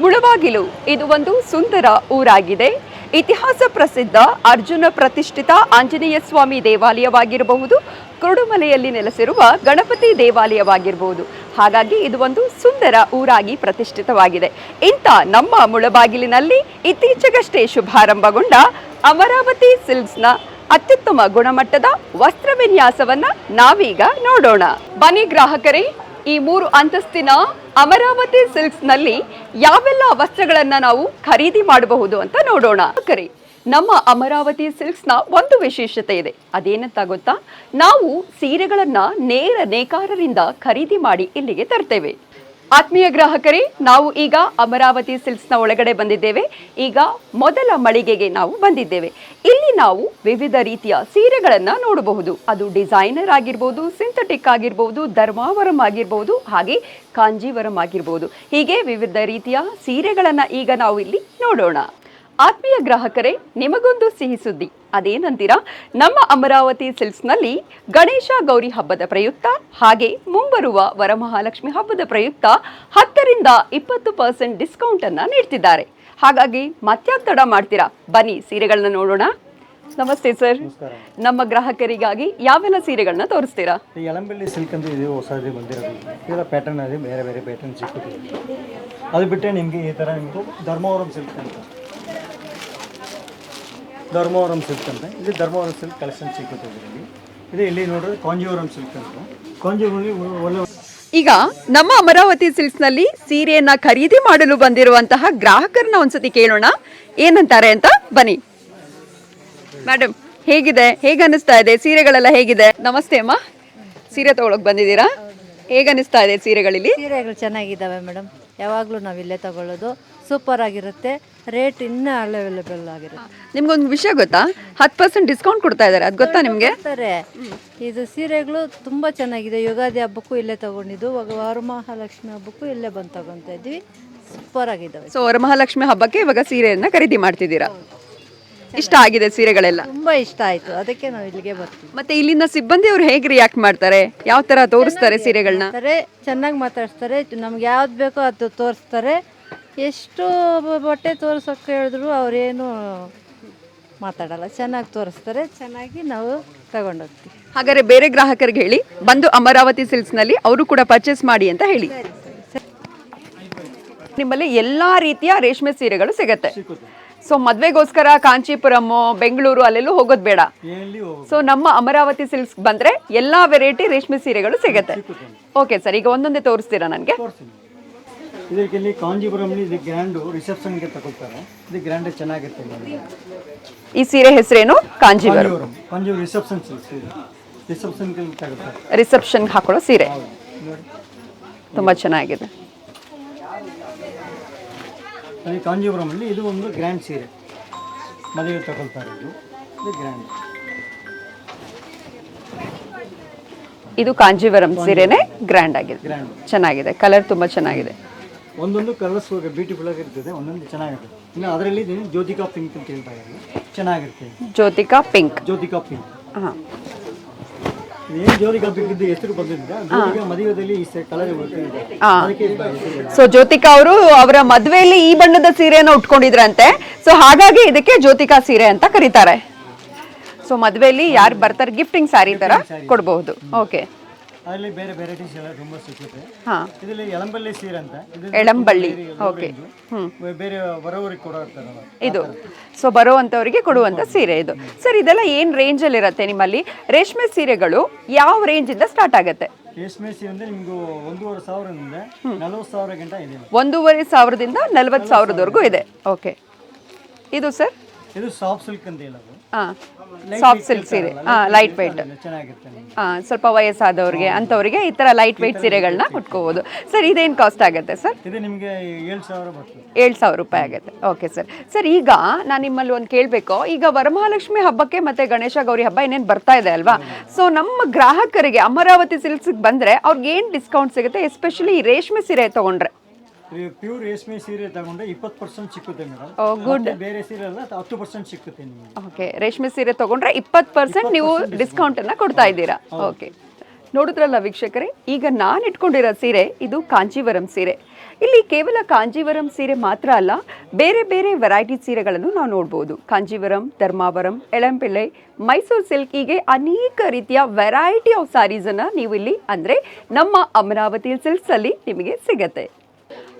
ಮುಳಬಾಗಿಲು. ಇದು ಒಂದು ಸುಂದರ ಊರಾಗಿದೆ. ಇತಿಹಾಸ ಪ್ರಸಿದ್ಧ ಅರ್ಜುನ ಪ್ರತಿಷ್ಠಿತ ಆಂಜನೇಯ ಸ್ವಾಮಿ ದೇವಾಲಯವಾಗಿರಬಹುದು. ಕುರುಡುಮಲೆಯಲ್ಲಿ ನೆಲೆಸಿರುವ ಗಣಪತಿ ದೇವಾಲಯವಾಗಿರಬಹುದು. ಹಾಗಾಗಿ ಇದು ಒಂದು ಸುಂದರ ಊರಾಗಿ ಪ್ರತಿಷ್ಠಿತವಾಗಿದೆ. ಇಂಥ ನಮ್ಮ ಮುಳಬಾಗಿಲಿನಲ್ಲಿ ಇತ್ತೀಚೆಗಷ್ಟೇ ಶುಭಾರಂಭಗೊಂಡ ಅಮರಾವತಿ ಸಿಲ್ಕ್ಸ್ನ ಅತ್ಯುತ್ತಮ ಗುಣಮಟ್ಟದ ವಸ್ತ್ರ ವಿನ್ಯಾಸವನ್ನ ನಾವೀಗ ನೋಡೋಣ. ಬನಿ ಗ್ರಾಹಕರೇ, ಈ ಮೂರು ಅಂತಸ್ತಿನ ಅಮರಾವತಿ ಸಿಲ್ಕ್ಸ್ನಲ್ಲಿ ಯಾವೆಲ್ಲ ವಸ್ತ್ರಗಳನ್ನ ನಾವು ಖರೀದಿ ಮಾಡಬಹುದು ಅಂತ ನೋಡೋಣ. ಕರೆ, ನಮ್ಮ ಅಮರಾವತಿ ಸಿಲ್ಕ್ಸ್ನ ಒಂದು ವಿಶೇಷತೆ ಇದೆ. ಅದೇನಂತ ಗೊತ್ತಾ? ನಾವು ಸೀರೆಗಳನ್ನ ನೇರ ನೇಕಾರರಿಂದ ಖರೀದಿ ಮಾಡಿ ಇಲ್ಲಿಗೆ ತರ್ತೇವೆ. ಆತ್ಮೀಯ ಗ್ರಾಹಕರೇ, ನಾವು ಈಗ ಅಮರಾವತಿ ಸಿಲ್ಸ್ನ ಒಳಗಡೆ ಬಂದಿದ್ದೇವೆ. ಈಗ ಮೊದಲ ಮಳಿಗೆಗೆ ನಾವು ಬಂದಿದ್ದೇವೆ. ಇಲ್ಲಿ ನಾವು ವಿವಿಧ ರೀತಿಯ ಸೀರೆಗಳನ್ನು ನೋಡಬಹುದು. ಅದು ಡಿಸೈನರ್ ಆಗಿರ್ಬೋದು, ಸಿಂಥೆಟಿಕ್ ಆಗಿರ್ಬೋದು, ಧರ್ಮಾವರಂ ಆಗಿರ್ಬೋದು, ಹಾಗೆ ಕಾಂಜೀವರಂ ಆಗಿರ್ಬೋದು. ಹೀಗೆ ವಿವಿಧ ರೀತಿಯ ಸೀರೆಗಳನ್ನು ಈಗ ನಾವು ಇಲ್ಲಿ ನೋಡೋಣ. ಆತ್ಮೀಯ ಗ್ರಾಹಕರೇ, ನಿಮಗೊಂದು ಸಿಹಿ ಸುದ್ದಿ. ಅದೇನಂತೀರಾ? ನಮ್ಮ ಅಮರಾವತಿ ಸಿಲ್ಕ್ಸ್ನಲ್ಲಿ ಗಣೇಶ ಗೌರಿ ಹಬ್ಬದ ಪ್ರಯುಕ್ತ ಹಾಗೆ ಮುಂಬರುವ ವರಮಹಾಲಕ್ಷ್ಮಿ ಹಬ್ಬದ ಪ್ರಯುಕ್ತ ಹತ್ತರಿಂದ ಇಪ್ಪತ್ತು ಪರ್ಸೆಂಟ್ ಡಿಸ್ಕೌಂಟ್ ಅನ್ನ ನೀಡ್ತಿದ್ದಾರೆ. ಹಾಗಾಗಿ ಮತ್ಯಾಕ್ ತಡ ಮಾಡ್ತೀರಾ? ಬನ್ನಿ ಸೀರೆಗಳನ್ನ ನೋಡೋಣ. ನಮಸ್ತೆ ಸರ್. ನಮ್ಮ ಗ್ರಾಹಕರಿಗಾಗಿ ಯಾವೆಲ್ಲ ಸೀರೆಗಳನ್ನ ತೋರಿಸ್ತೀರಾ? ಎಳಂಬಳ್ಳಿ ಸಿಲ್ಕ್ ಅಂತ ಇದು ಹೊಸದು ಬಂದಿರೋದು. ಇದರ ಪ್ಯಾಟರ್ನ್ ಬೇರೆ ಬೇರೆ ಪ್ಯಾಟರ್ನ್ ಸಿಕ್ಕುತ್ತೆ ಅದು ಬಿಟ್ಟರೆ ನಿಮಗೆ ಈ ಥರ ನಿಮ್ಮದು ಧರ್ಮವರಂ ಸಿಲ್ಕ್ ಅಂತ. ಧರ್ಮವರಂ ಸಿಲ್ಕ್ ಅಂತ. ಇಲ್ಲಿ ಧರ್ಮವರಂ ಸಿಲ್ಕ್ ಕಲೆಕ್ಷನ್ ಸಿಗುತ್ತೆ ಇದರಲ್ಲಿ. ಇದೆ ಇಲ್ಲಿ ನೋಡಿದ್ರೆ ಕಾಂಜೀವರಂ ಸಿಲ್ಕ್ ಅಂತ. ಕಾಂಜೀವರಲ್ಲಿ ಒಳ್ಳೆ ಈಗ ನಮ್ಮ ಅಮರಾವತಿ ಸಿಲ್ಕ್ಸ್ನಲ್ಲಿ ಸೀರೆಯನ್ನ ಖರೀದಿ ಮಾಡಲು ಬಂದಿರುವಂತಹ ಗ್ರಾಹಕರನ್ನ ಒಂದ್ಸತಿ ಕೇಳೋಣ. ಏನಂತಾರೆ ಅಂತ ಬನ್ನಿ. ಮೇಡಮ್ ಹೇಗಿದೆ? ಹೇಗೆ ಅನಿಸ್ತಾ ಇದೆ? ಸೀರೆಗಳೆಲ್ಲ ಹೇಗಿದೆ? ನಮಸ್ತೆ ಅಮ್ಮ. ಸೀರೆ ತಗೊಳಕ್ ಬಂದಿದ್ದೀರಾ? ಹೇಗೆ ಅನಿಸ್ತಾ ಇದೆ ಸೀರೆಗಳಲ್ಲಿ? ಸೀರೆಗಳು ಚೆನ್ನಾಗಿದ್ದಾವೆ ಮೇಡಮ್ ಯಾವಾಗಲೂ ನಾವು ಇಲ್ಲೇ ತಗೊಳ್ಳೋದು. ಸೂಪರ್ ಆಗಿರುತ್ತೆ. ರೇಟ್ ಇನ್ನೂ ಅವೈಲೇಬಲ್ ಆಗಿರುತ್ತೆ. ನಿಮ್ಗೊಂದು ವಿಷಯ ಗೊತ್ತಾ? ಹತ್ತು ಪರ್ಸೆಂಟ್ ಡಿಸ್ಕೌಂಟ್ ಕೊಡ್ತಾ ಇದ್ದಾರೆ. ಅದು ಗೊತ್ತಾ ನಿಮಗೆ? ಕೊಡ್ತಾರೆ. ಇದು ಸೀರೆಗಳು ತುಂಬ ಚೆನ್ನಾಗಿದೆ. ಯುಗಾದಿ ಹಬ್ಬಕ್ಕೂ ಇಲ್ಲೇ ತಗೊಂಡಿದ್ದು. ಇವಾಗ ವರಮಹಾಲಕ್ಷ್ಮಿ ಹಬ್ಬಕ್ಕೂ ಇಲ್ಲೇ ಬಂದು ತಗೊತಾ ಇದ್ವಿ ಸೂಪರ್ ಆಗಿದ್ದಾವೆ. ಸೊ ವರಮಹಾಲಕ್ಷ್ಮಿ ಹಬ್ಬಕ್ಕೆ ಇವಾಗ ಸೀರೆಯನ್ನ ಖರೀದಿ ಮಾಡ್ತಿದ್ದೀರಾ? ಇಷ್ಟ ಆಗಿದೆ ಸೀರೆಗಳೆಲ್ಲ? ತುಂಬ ಇಷ್ಟ ಆಯಿತು. ಅದಕ್ಕೆ ನಾವು ಇಲ್ಲಿಗೆ ಬರ್ತೀವಿ. ಮತ್ತೆ ಇಲ್ಲಿನ ಸಿಬ್ಬಂದಿ ಅವ್ರು ಹೇಗೆ ರಿಯಾಕ್ಟ್ ಮಾಡ್ತಾರೆ? ಯಾವ ತರ ತೋರಿಸ್ತಾರೆ ಸೀರೆಗಳನ್ನ ಚೆನ್ನಾಗಿ ಮಾತಾಡ್ತಾರೆ. ನಮ್ಗೆ ಯಾವ್ದು ಬೇಕೋ ಅದು ತೋರಿಸ್ತಾರೆ. ಎಷ್ಟು ಬಟ್ಟೆ ತೋರ್ಸೋಕ್ಕೆ ಹೇಳಿದ್ರು ಅವರೇನು ಮಾತಾಡಲ್ಲ. ಚೆನ್ನಾಗಿ ತೋರಿಸ್ತಾರೆ ಚೆನ್ನಾಗಿ ನಾವು ತಗೊಂಡೋಗ್ತೀವಿ. ಹಾಗಾದ್ರೆ ಬೇರೆ ಗ್ರಾಹಕರಿಗೆ ಹೇಳಿ ಬಂದು ಅಮರಾವತಿ ಸಿಲ್ಕ್ಸ್ನಲ್ಲಿ ಅವರು ಕೂಡ ಪರ್ಚೇಸ್ ಮಾಡಿ ಅಂತ ಹೇಳಿ. ನಿಮ್ಮಲ್ಲಿ ಎಲ್ಲಾ ರೀತಿಯ ರೇಷ್ಮೆ ಸೀರೆಗಳು ಸಿಗತ್ತೆ. ಸೊ ಮದ್ವೆಗೋಸ್ಕರ ಕಾಂಚೀಪುರಂ ಬೆಂಗಳೂರು ಅಲ್ಲೆಲ್ಲೂ ಹೋಗೋದು ಬೇಡ. ಸೊ ನಮ್ಮ ಅಮರಾವತಿ ಸಿಲ್ಕ್ಸ್ ಬಂದ್ರೆ ಎಲ್ಲಾ ವೆರೈಟಿ ರೇಷ್ಮೆ ಸೀರೆಗಳು ಸಿಗತ್ತೆ. ಓಕೆ ಸರ್ ಈಗ ಒಂದೊಂದೇ ತೋರಿಸ್ತೀರಾ ನನಗೆ? ತೋರಿಸ್ತೀನಿ. ಇದಕ್ಕೆ ಇಲ್ಲಿ ಕಾಂಜೀಪುರಮ್ಲಿ ಇದು ಗ್ರ್ಯಾಂಡು ರಿಸೆಪ್ಷನ್ಗೆ ತಗೊಳ್ತಾರೆ. ಇದು ಗ್ರ್ಯಾಂಡ್ ಚೆನ್ನಾಗಿರುತ್ತೆ ಈ ಸೀರೆ ಹೆಸರೇನು? ಕಾಂಜಿಪುರಂ ಕಾಂಜೀವರಂ. ರಿಸೆಪ್ಷನ್ ಸೀರೆ ರಿಸೆಪ್ಷನ್ಗೆ ತಗೊಳ್ತಾರೆ. ರಿಸೆಪ್ಷನ್ಗೆ ಹಾಕೊಳ್ಳೋ ಸೀರೆ. ತುಂಬ ತುಂಬಾ ಚೆನ್ನಾಗಿದೆ. ಅಲ್ಲಿ ಕಾಂಜೀಪುರಮಲ್ಲಿ ಇದು ಒಂದು ಗ್ರ್ಯಾಂಡ್ ಸೀರೆ. ಮದುವೆ ತಗೊಳ್ತಾರೆ ಇದು. ಇದು ಗ್ರ್ಯಾಂಡ್. ಇದು ಕಾಂಜೀವರಂ ಸೀರೆನೇ ಗ್ರ್ಯಾಂಡ್ ಆಗಿದೆ. ಗ್ರ್ಯಾಂಡ್. ಚೆನ್ನಾಗಿದೆ. ಕಲರ್ ತುಂಬಾ ಚೆನ್ನಾಗಿದೆ. ಒಂದೊಂದು ಕಲರ್ಸ್ ಬ್ಯೂಟಿಫುಲ್ ಆಗಿರ್ತದೆ ಒಂದೊಂದು ಚೆನ್ನಾಗಿರ್ತದೆ. ಇನ್ನು ಅದರಲ್ಲಿ ಜ್ಯೋತಿಕಾ ಪಿಂಕ್ ಅಂತ ಹೇಳ್ತಾ ಇದ್ದಾರೆ. ಚೆನ್ನಾಗಿರ್ತದೆ ಜ್ಯೋತಿಕಾ ಪಿಂಕ್ ಜ್ಯೋತಿಕಾ ಪಿಂಕ್ ಹಾ. ಏನು ಜ್ಯೋತಿಕಾ ಪಿಂಕ್ ಇದ್ದು ಹೆಸರು ಬಂದಿದ್ದ ಮದುವೆಯಲ್ಲಿ ಈ ಕಲರ್ ಸೊ ಜ್ಯೋತಿಕಾ ಅವರು ಅವರ ಮದುವೆಯಲ್ಲಿ ಈ ಬಣ್ಣದ ಸೀರೆಯನ್ನು ಉಟ್ಕೊಂಡಿದ್ರಂತೆ. ಸೊ ಹಾಗಾಗಿ ಇದಕ್ಕೆ ಜ್ಯೋತಿಕಾ ಸೀರೆ ಅಂತ ಕರೀತಾರೆ. ಸೊ ಮದುವೆಯಲ್ಲಿ ಯಾರು ಬರ್ತಾರೆ ಗಿಫ್ಟಿಂಗ್ ಸ್ಯಾರಿ ತರ ಕೊಡಬಹುದು. ಓಕೆ ಅದರಲ್ಲಿ ಬೇರೆ ವೆರೈಟೀಸ್ ಎಲ್ಲ ತುಂಬ ಸಿಗುತ್ತೆ. ಹಾ. ಇದರಲ್ಲಿ ಎಳಂಬಳ್ಳಿ ಸೀರೆ ಅಂತ. ಇದು ಎಳಂಬಳ್ಳಿ ಓಕೆ ಹ್ಮ್. ಬೇರೆ ಬರೋರಿಗೆ ಕೊಡೋ ಇರ್ತಾರಲ್ಲ ಇದು. ಸೊ ಬರುವಂತವರಿಗೆ ಕೊಡುವಂತ ಸೀರೆ ಇದು. ಸರ್ ಇದೆಲ್ಲ ಏನು ರೇಂಜ್ ಅಲ್ಲಿ ಇರುತ್ತೆ ನಿಮ್ಮಲ್ಲಿ? ರೇಷ್ಮೆ ಸೀರೆಗಳು ಯಾವ ರೇಂಜ್ ಇಂದ ಸ್ಟಾರ್ಟ್ ಆಗುತ್ತೆ? ರೇಷ್ಮೆ ಸೀರೆ ಅಂದ್ರೆ ನಿಮ್ಗೆ ಒಂದೂವರೆ ಸಾವಿರದಿಂದ ನಲವತ್ತು ಸಾವಿರ ಗಂಟ ಇದೆ. ಒಂದೂವರೆ ಸಾವಿರದಿಂದ ನಲವತ್ತು ಸಾವಿರದವರೆಗೂ ಇದೆ. ಓಕೆ ಇದು ಸರ್ ಇದು ಸಾಫ್ಟ್ ಸಿಲ್ಕ್ ಅಂತ ಹೇಳೋದು. ಹಾಂ ಸಾಫ್ಟ್ ಸಿಲ್ಕ್ ಸೀರೆ. ಹಾಂ ಲೈಟ್ ವೆಯ್ಟ್ ಚೆನ್ನಾಗಿರುತ್ತೆ ಹಾಂ ಸ್ವಲ್ಪ ವಯಸ್ಸಾದವ್ರಿಗೆ ಅಂಥವ್ರಿಗೆ ಈ ಥರ ಲೈಟ್ ವೆಯ್ಟ್ ಸೀರೆಗಳನ್ನ ಉಟ್ಕೋಬೋದು. ಸರ್ ಇದೇನು ಕಾಸ್ಟ್ ಆಗುತ್ತೆ ಸರ್? ಇದು ನಿಮಗೆ ಏಳು ಸಾವಿರ ಬರ್ತದೆ. ಏಳು ಸಾವಿರ ರೂಪಾಯಿ ಆಗುತ್ತೆ. ಓಕೆ ಸರ್ ಸರ್ ಈಗ ನಾನು ನಿಮ್ಮಲ್ಲಿ ಒಂದು ಕೇಳಬೇಕು. ಈಗ ವರಮಹಾಲಕ್ಷ್ಮಿ ಹಬ್ಬಕ್ಕೆ ಮತ್ತೆ ಗಣೇಶ ಗೌರಿ ಹಬ್ಬ ಇನ್ನೇನು ಬರ್ತಾ ಇದೆ ಅಲ್ವಾ? ಸೊ ನಮ್ಮ ಗ್ರಾಹಕರಿಗೆ ಅಮರಾವತಿ ಸಿಲ್ಕ್ಸ್ಗೆ ಬಂದರೆ ಅವ್ರಿಗೆ ಏನು ಡಿಸ್ಕೌಂಟ್ ಸಿಗುತ್ತೆ ಎಸ್ಪೆಷಲಿ ರೇಷ್ಮೆ ಸೀರೆ ತೊಗೊಂಡ್ರೆ? ಪ್ಯೂರ್ ರೇಷ್ಮೆ ಸೀರೆ ತಗೊಂಡ್ರೆ ಇಪ್ಪತ್ತು ಪರ್ಸೆಂಟ್ ಸಿಕ್ಕುತ್ತೆ ಮೇಡಮ್ ಓ ಗುಡ್ ಬೇರೆ ಸೀರೆ ಎಲ್ಲ ಹತ್ತು ಪರ್ಸೆಂಟ್ ಸಿಕ್ಕುತ್ತೆ ನಿಮಗೆ. ಓಕೆ ರೇಷ್ಮೆ ಸೀರೆ ತಗೊಂಡ್ರೆ ಇಪ್ಪತ್ತು ಪರ್ಸೆಂಟ್ ನೀವು ಡಿಸ್ಕೌಂಟನ್ನು ಕೊಡ್ತಾ ಇದ್ದೀರಾ? ಓಕೆ ನೋಡಿದ್ರಲ್ಲ ವೀಕ್ಷಕರೇ ಈಗ ನಾನು ಇಟ್ಕೊಂಡಿರೋ ಸೀರೆ ಇದು ಕಾಂಜೀವರಂ ಸೀರೆ. ಇಲ್ಲಿ ಕೇವಲ ಕಾಂಜೀವರಂ ಸೀರೆ ಮಾತ್ರ ಅಲ್ಲ ಬೇರೆ ಬೇರೆ ವೆರೈಟಿ ಸೀರೆಗಳನ್ನು ನಾವು ನೋಡ್ಬೋದು. ಕಾಂಜೀವರಂ ಧರ್ಮಾವರಂ ಎಳಂಪಿಳ್ಳೆ ಮೈಸೂರು ಸಿಲ್ಕ್ ಹೀಗೆ ಅನೇಕ ರೀತಿಯ ವೆರೈಟಿ ಆಫ್ ಸ್ಯಾರೀಸನ್ನು ನೀವು ಇಲ್ಲಿ ಅಂದರೆ ನಮ್ಮ ಅಮರಾವತಿ ಸಿಲ್ಕ್ಸಲ್ಲಿ ನಿಮಗೆ ಸಿಗತ್ತೆ.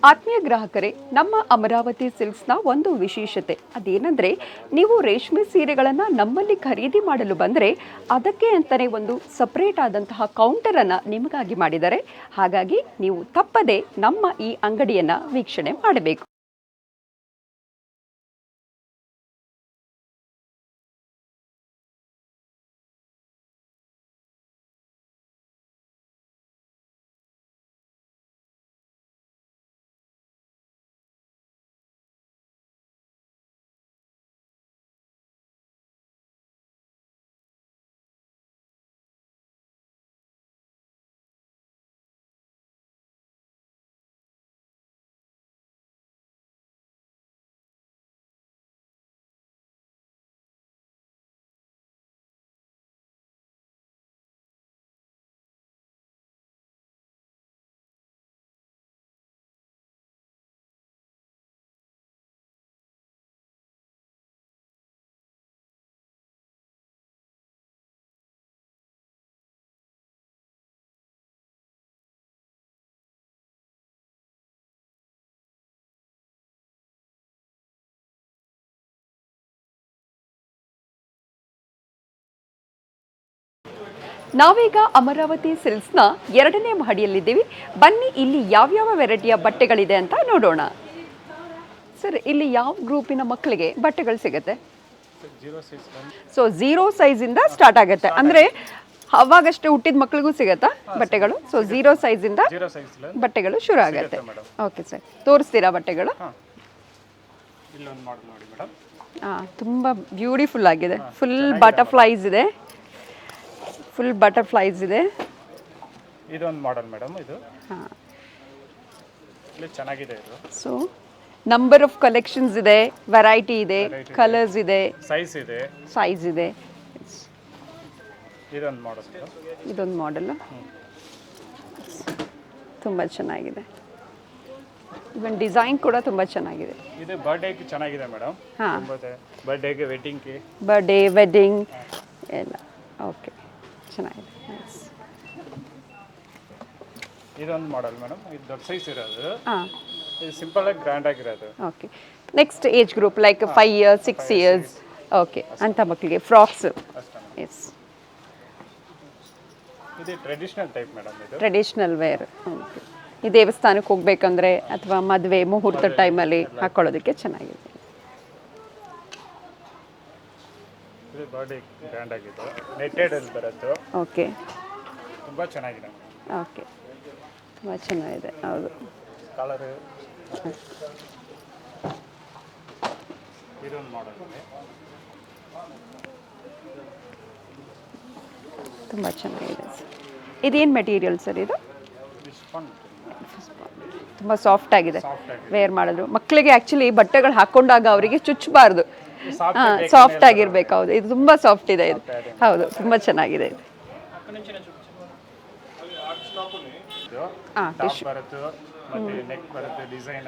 ಆತ್ಮೀಯ ಗ್ರಾಹಕರೇ, ನಮ್ಮ ಅಮರಾವತಿ ಸಿಲ್ಕ್ಸ್ನ ಒಂದು ವಿಶೇಷತೆ. ಅದೇನೆಂದರೆ, ನೀವು ರೇಷ್ಮೆ ಸೀರೆಗಳನ್ನು ನಮ್ಮಲ್ಲಿ ಖರೀದಿ ಮಾಡಲು ಬಂದರೆ, ಅದಕ್ಕೆ ಅಂತಲೇ ಒಂದು ಸಪ್ರೇಟ್ ಆದಂತಹ ಕೌಂಟರನ್ನು ನಿಮಗಾಗಿ ಮಾಡಿದ್ದಾರೆ ಹಾಗಾಗಿ ನೀವು ತಪ್ಪದೆ ನಮ್ಮ ಈ ಅಂಗಡಿಯನ್ನು ವೀಕ್ಷಣೆ ಮಾಡಬೇಕು. ನಾವೀಗ ಅಮರಾವತಿ ಸಿಲ್ಕ್ಸ್ನ ಎರಡನೇ ಮಹಡಿಯಲ್ಲಿದ್ದೀವಿ. ಬನ್ನಿ ಇಲ್ಲಿ ಯಾವ್ಯಾವ ವೆರೈಟಿಯ ಬಟ್ಟೆಗಳಿದೆ ಅಂತ ನೋಡೋಣ. ಸರ್ ಇಲ್ಲಿ ಯಾವ ಗ್ರೂಪಿನ ಮಕ್ಕಳಿಗೆ ಬಟ್ಟೆಗಳು ಸಿಗುತ್ತೆ? ಸೊ ಝೀರೋ ಸೈಜಿಂದ ಸ್ಟಾರ್ಟ್ ಆಗುತ್ತೆ. ಅಂದರೆ ಅವಾಗಷ್ಟೇ ಹುಟ್ಟಿದ ಮಕ್ಕಳಿಗೂ ಸಿಗತ್ತಾ ಬಟ್ಟೆಗಳು? ಸೊ ಝೀರೋ ಸೈಜಿಂದ ಬಟ್ಟೆಗಳು ಶುರು ಆಗುತ್ತೆ. ಓಕೆ ಸರ್ ತೋರಿಸ್ತೀರಾ ಬಟ್ಟೆಗಳು? ಹಾಂ. ತುಂಬ ಬ್ಯೂಟಿಫುಲ್ ಆಗಿದೆ. ಫುಲ್ ಬಟರ್ಫ್ಲೈಸ್ ಇದೆ. ಫುಲ್ ಬಟರ್ಫ್ಲೈಸ್ ಇದೆ. ಇದೊಂದು ಮಾಡೆಲ್ ಮೇಡಮ್ ಇದು. ಹಾಂ. ಇಲ್ಲಿ ಚೆನ್ನಾಗಿದೆ ಇದು. ಸೊ ನಂಬರ್ ಆಫ್ ಕಲೆಕ್ಷನ್ಸ್ ಇದೆ ವೆರೈಟಿ ಇದೆ ಕಲರ್ಸ್ ಇದೆ. ಸೈಜ್ ಇದೆ. ಸೈಜ್ ಇದೆ. ಇದೊಂದು ಮಾಡಲ್ ಇದೊಂದು ಮಾಡೆಲ್ ತುಂಬ ಚೆನ್ನಾಗಿದೆ. ಇವನ್ ಡಿಸೈನ್ ಕೂಡ ತುಂಬ ಚೆನ್ನಾಗಿದೆ. ಇದು ಬರ್ಡೇಗೆ ಚೆನ್ನಾಗಿದೆ ಮೇಡಮ್ ಹಾಂ. ಬರ್ಡೇಗೆ ವೆಡ್ಡಿಂಗ್ಗೆ ಬರ್ಡೇ ವೆಡ್ಡಿಂಗ್ ಎಲ್ಲ. ಓಕೆ ಚೆನ್ನಾಗಿದೆ. ನೈಸ್ ಇದೊಂದು ಮಾಡಲ್ ಮೇಡಮ್ ಇದು ದೊಡ್ಡ ಸೈಜ್ ಇರೋದು. ಹಾಂ. ಇದು ಸಿಂಪಲ್ ಆಗಿ ಗ್ರ್ಯಾಂಡ್ ಆಗಿರೋದು. Okay next age group like five years six years okay ಅಂಥ ಮಕ್ಕಳಿಗೆ ಫ್ರಾಕ್ಸ್ ಎಸ್ ಇದು ಟ್ರೆಡಿಷನಲ್ ಟೈಪ್ ಮೇಡಮ್ ಇದು. ಟ್ರೆಡಿಷ್ನಲ್ ವೇರ್ ಓಕೆ ಈ ದೇವಸ್ಥಾನಕ್ಕೆ ಹೋಗ್ಬೇಕಂದ್ರೆ ಅಥವಾ ಮದುವೆ ಮುಹೂರ್ತ ಟೈಮಲ್ಲಿ ಹಾಕೊಳ್ಳೋದಕ್ಕೆ ಚೆನ್ನಾಗಿದೆ. ಇದು ಬಾಡಿ ಗ್ರ್ಯಾಂಡ್ ಆಗಿದೆ ನೆಟ್ಟೆಡ್ ಅಲ್ಲಿ ಬರುತ್ತೆ ಓಕೆ ತುಂಬ ಚೆನ್ನಾಗಿದೆ. ಓಕೆ ತುಂಬ ಚೆನ್ನಾಗಿದೆ. ಹೌದು. ಕಲರ್ ಇದೊಂದು ಮಾಡಲ್ ತುಂಬ ಚೆನ್ನಾಗಿದೆ ಸರ್. ಇದೇನು ಮೆಟೀರಿಯಲ್ ಸರ್ ಇದು? ತುಂಬ ಸಾಫ್ಟ್ ಆಗಿದೆ. ಸಾಫ್ಟ್ ಆಗಿದೆ. ವೇರ್ ಮಾಡಿದ್ರು. ಮಕ್ಕಳಿಗೆ ಆ್ಯಕ್ಚುಲಿ ಬಟ್ಟೆಗಳು ಹಾಕ್ಕೊಂಡಾಗ ಅವರಿಗೆ ಚುಚ್ಚಬಾರ್ದು ಸಾಫ್ಟ್ ಸಾಫ್ಟ್ ಆಗಿರ್ಬೇಕು ಹೌದು. ಇದು ತುಂಬಾ ಸಾಫ್ಟ್ ಇದೆ ಇದು. ಹೌದು ತುಂಬಾ ಚೆನ್ನಾಗಿದೆ ಇದು. ಹಾಂ ಡಿಸೈನ್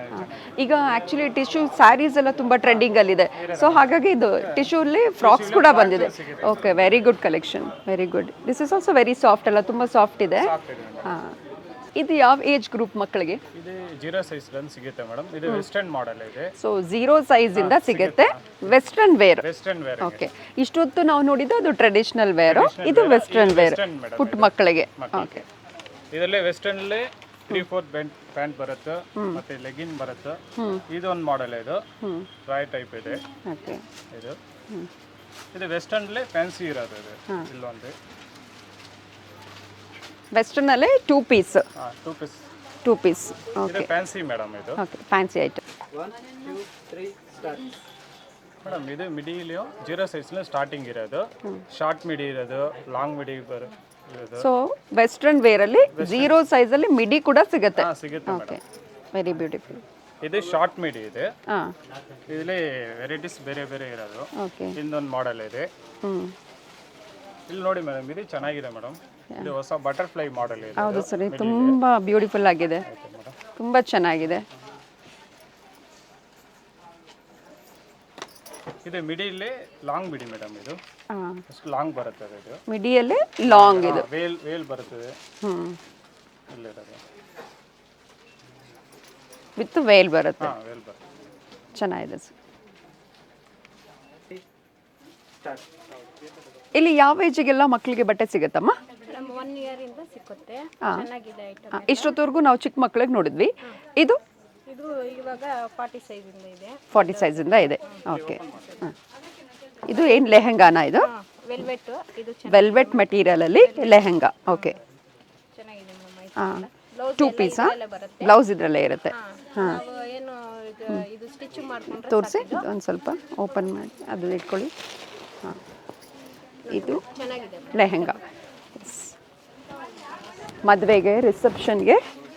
ಈಗ ಆಕ್ಚುಲಿ ಟಿಶ್ಯೂ ಸ್ಯಾರೀಸ್ ಎಲ್ಲ ತುಂಬ ಟ್ರೆಂಡಿಂಗಲ್ಲಿದೆ ಸೊ ಹಾಗಾಗಿ ಇದು ಟಿಶ್ಯೂಲಿ ಫ್ರಾಕ್ಸ್ ಕೂಡ ಬಂದಿದೆ. Okay very good collection very good this is also very soft ಅಲ್ಲ ತುಂಬ ಸಾಫ್ಟ್ ಇದೆ. ಹಾಂ. ಇದು ಯಾವ ಏಜ್ ಗ್ರೂಪ್ ಮಕ್ಕಳಿಗೆ? ಇದು ಜೀರೋ ಸೈಜ್ ಗನ್ ಸಿಗುತ್ತೆ ಮೇಡಮ್. ಇದು ವೆಸ್ಟರ್ನ್ ಮಾಡೆಲ್ ಇದೆ. ಸೊ ಝೀರೋ ಇಂದ ಸಿಗುತ್ತೆ. Western wear western wear okay ಇಷ್ಟೊತ್ತು ನಾವು ನೋಡಿದ್ದು ಅದು ಟ್ರೆಡಿಷನಲ್ ವೇರ್ ಇದು ವೆಸ್ಟರ್ನ್ ವೇರ್ ಪುಟ್ ಪುಟ್ಟ ಮಕ್ಕಳಿಗೆ. ಓಕೆ ಇದರಲ್ಲಿ western three fourth pant pant ಬರುತ್ತೆ. ಮತ್ತೆ ಲೆಗಿನ್ ಬರುತ್ತೆ. ಇದೊಂದು ಮಾಡೆಲ್ ಇದು. ಟ್ರೈ ಟೈಪ್ ಇದೆ. ಓಕೆ ಇದು. ಇದು ವೆಸ್ಟರ್ನ್ ಫ್ಯಾನ್ಸಿ ಇರೋದು ಇದು. ಇಲ್ಲೊಂದು. ವೆಸ್ಟರ್ನಲ್ಲೇ two piece two piece two piece ಇದು. ಓಕೆ ಫ್ಯಾನ್ಸಿ ಮೇಡಮ್ ಇದು ಓಕೆ ಫ್ಯಾನ್ಸಿ ಐಟಮ್ ಮೇಡಮ್ ಇದು ಮಿಡಿಲಿಯೋ ಜೀರೋ ಸೈಜ್ನ ಸ್ಟಾರ್ಟಿಂಗ್ ಇರೋದು. ಶಾರ್ಟ್ ಮಿಡಿ ಇರೋದು ಲಾಂಗ್ ಮಿಡಿ ಬರೋ ಇರೋದು. ಸೊ ವೆಸ್ಟರ್ನ್ ವೇರಲ್ಲಿ ಝೀರೋ ಸೈಜಲ್ಲಿ ಮಿಡಿ ಕೂಡ ಸಿಗುತ್ತೆ. ಸಿಗುತ್ತೆ ಓಕೆ ವೆರಿ ಬ್ಯೂಟಿಫುಲ್ ಇದು ಶಾರ್ಟ್ ಮಿಡಿ ಇದೆ. ಹಾಂ. ಇದರಲ್ಲಿ ವೆರೈಟೀಸ್ ಬೇರೆ ಬೇರೆ ಇರೋದು. ಓಕೆ ಇನ್ನೊಂದು ಮಾಡೆಲ್ ಇದೆ. ಇಲ್ಲಿ ನೋಡಿ ಮೇಡಮ್ ಇದು ಚೆನ್ನಾಗಿದೆ ಮೇಡಮ್ ಇದು ಹೊಸ ಬಟರ್ಫ್ಲೈ ಮಾಡೆಲ್ ಇದೆ ಹೌದು ಸರಿ ತುಂಬ ಬ್ಯೂಟಿಫುಲ್ ಆಗಿದೆ. ತುಂಬ ಚೆನ್ನಾಗಿದೆ. ಇದು ಮಿಡಿಯಲ್ಲಿ ಲಾಂಗ್ ಮಿಡಿ ಮೇಡಮ್ ಇದು. ಹಾಂ. ಅಷ್ಟು ಲಾಂಗ್ ಬರುತ್ತದೆ ಇದು. ಮಿಡಿಯಲ್ಲಿ ಲಾಂಗ್ ಇದು. ವೇಲ್ ವೇಲ್ ಬರುತ್ತದೆ. ಹ್ಞೂ ಇಲ್ಲಿರೋದು. ವಿತ್ ವೇಲ್ ಬರುತ್ತೆ. ಹಾಂ ವೇಲ್ ಬರುತ್ತೆ. ಚೆನ್ನಾಗಿದೆ ಸರ್. ಇಲ್ಲಿ ಯಾವ ಏಜಿಗೆಲ್ಲ ಮಕ್ಕಳಿಗೆ ಬಟ್ಟೆ ಸಿಗುತ್ತಮ್ಮ? ಒನ್ ಇಯರಿಂದ ಸಿಕ್ಕುತ್ತೆ. ಚೆನ್ನಾಗಿದೆ ಐಟಮ್ ಇಷ್ಟೊತ್ತವರೆಗೂ ನಾವು ಚಿಕ್ಕ ಮಕ್ಕಳಿಗೆ ನೋಡಿದ್ವಿ. ಇದು? ಇದು ಇವಾಗ ಫಾರ್ಟಿ ಸೈಜಿಂದ ಇದೆ ಫಾರ್ಟಿ ಸೈಜಿಂದ ಇದೆ ಓಕೆ ಇದು ಏನು ಲೆಹೆಂಗಾನ ಇದು? ವೆಲ್ವೆಟ್ ಇದು ವೆಲ್ವೆಟ್ ಮೆಟೀರಿಯಲಲ್ಲಿ ಲೆಹೆಂಗಾ. ಓಕೆ ಚೆನ್ನಾಗಿದೆ ಹಾಂ. ಟೂ ಪೀಸಾ ಬ್ಲೌಸ್ ಇದರಲ್ಲೇ ಇರುತ್ತೆ. ಹಾಂ ಏನು ಇದು ಇದು ಸ್ಟಿಚ್ ಮಾಡ್ಕೊಂಡ್ರೆ ತೋರಿಸಿ. ಒಂದು ಸ್ವಲ್ಪ ಓಪನ್ ಮಾಡಿ. ಅದು ಇಟ್ಕೊಳ್ಳಿ. ಹಾಂ. ಇದು ಚೆನ್ನಾಗಿದೆ ಲೆಹಂಗಾ. ಮದುವೆಗೆ ರಿಸೆಪ್ಷನ್ಗೆ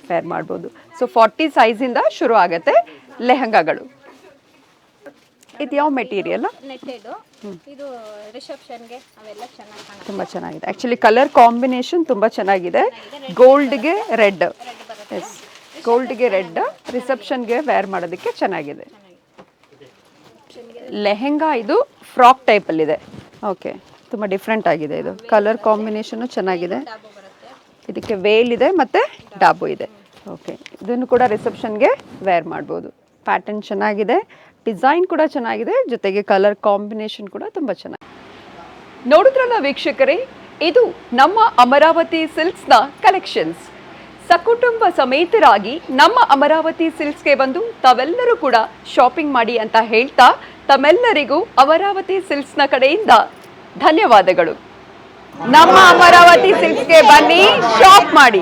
ವೇರ್ ಮಾಡ್ಬೋದು. ಸೊ ಫಾರ್ಟಿ ಸೈಜಿಂದ ಶುರು ಆಗುತ್ತೆ ಲೆಹಂಗಾಗಳು. ಇದು ಯಾವ ಮೆಟೀರಿಯಲ್ ಇದು ರಿಸೆಪ್ಷನ್ಗೆ ಅವೆಲ್ಲ ಚೆನ್ನಾಗಿ ಕಾಣುತ್ತೆ ತುಂಬ ಚೆನ್ನಾಗಿದೆ. ಆ್ಯಕ್ಚುಲಿ ಕಲರ್ ಕಾಂಬಿನೇಷನ್ ತುಂಬ ಚೆನ್ನಾಗಿದೆ. ಗೋಲ್ಡ್ಗೆ ರೆಡ್ ಎಸ್ ಗೋಲ್ಡ್ಗೆ ರೆಡ್ ರಿಸೆಪ್ಷನ್ಗೆ ವೇರ್ ಮಾಡೋದಕ್ಕೆ ಚೆನ್ನಾಗಿದೆ. ಲೆಹೆಂಗಾ ಇದು ಫ್ರಾಕ್ ಟೈಪಲ್ಲಿದೆ ಓಕೆ ತುಂಬ ಡಿಫ್ರೆಂಟ್ ಆಗಿದೆ ಇದು. ಕಲರ್ ಕಾಂಬಿನೇಷನು ಚೆನ್ನಾಗಿದೆ. ಇದಕ್ಕೆ ವೇಲ್ ಇದೆ ಮತ್ತು ಡಾಬು ಇದೆ. ಓಕೆ ಇದನ್ನು ಕೂಡ ರಿಸೆಪ್ಷನ್ಗೆ ವೇರ್ ಮಾಡ್ಬೋದು. ಪ್ಯಾಟರ್ನ್ ಚೆನ್ನಾಗಿದೆ. ಡಿಸೈನ್ ಕೂಡ ಚೆನ್ನಾಗಿದೆ. ಜೊತೆಗೆ ಕಲರ್ ಕಾಂಬಿನೇಷನ್ ಕೂಡ ತುಂಬ ಚೆನ್ನಾಗಿದೆ ನೋಡಿದ್ರಲ್ಲ ವೀಕ್ಷಕರೇ? ಇದು ನಮ್ಮ ಅಮರಾವತಿ ಸಿಲ್ಕ್ಸ್ನ ಕಲೆಕ್ಷನ್ಸ್ ಸಕುಟುಂಬ ಸಮೇತರಾಗಿ ನಮ್ಮ ಅಮರಾವತಿ ಸಿಲ್ಕ್ಸ್ಗೆ ಬಂದು ತಾವೆಲ್ಲರೂ ಕೂಡ ಶಾಪಿಂಗ್ ಮಾಡಿ ಅಂತ ಹೇಳ್ತಾ ತಮ್ಮೆಲ್ಲರಿಗೂ ಅಮರಾವತಿ ಸಿಲ್ಕ್ಸ್ನ ಕಡೆಯಿಂದ ಧನ್ಯವಾದಗಳು. ನಮ್ಮ ಅಮರಾವತಿ ಸಿಲ್ಕ್ಸ್ಗೆ ಬನ್ನಿ ಶಾಪ್ ಮಾಡಿ.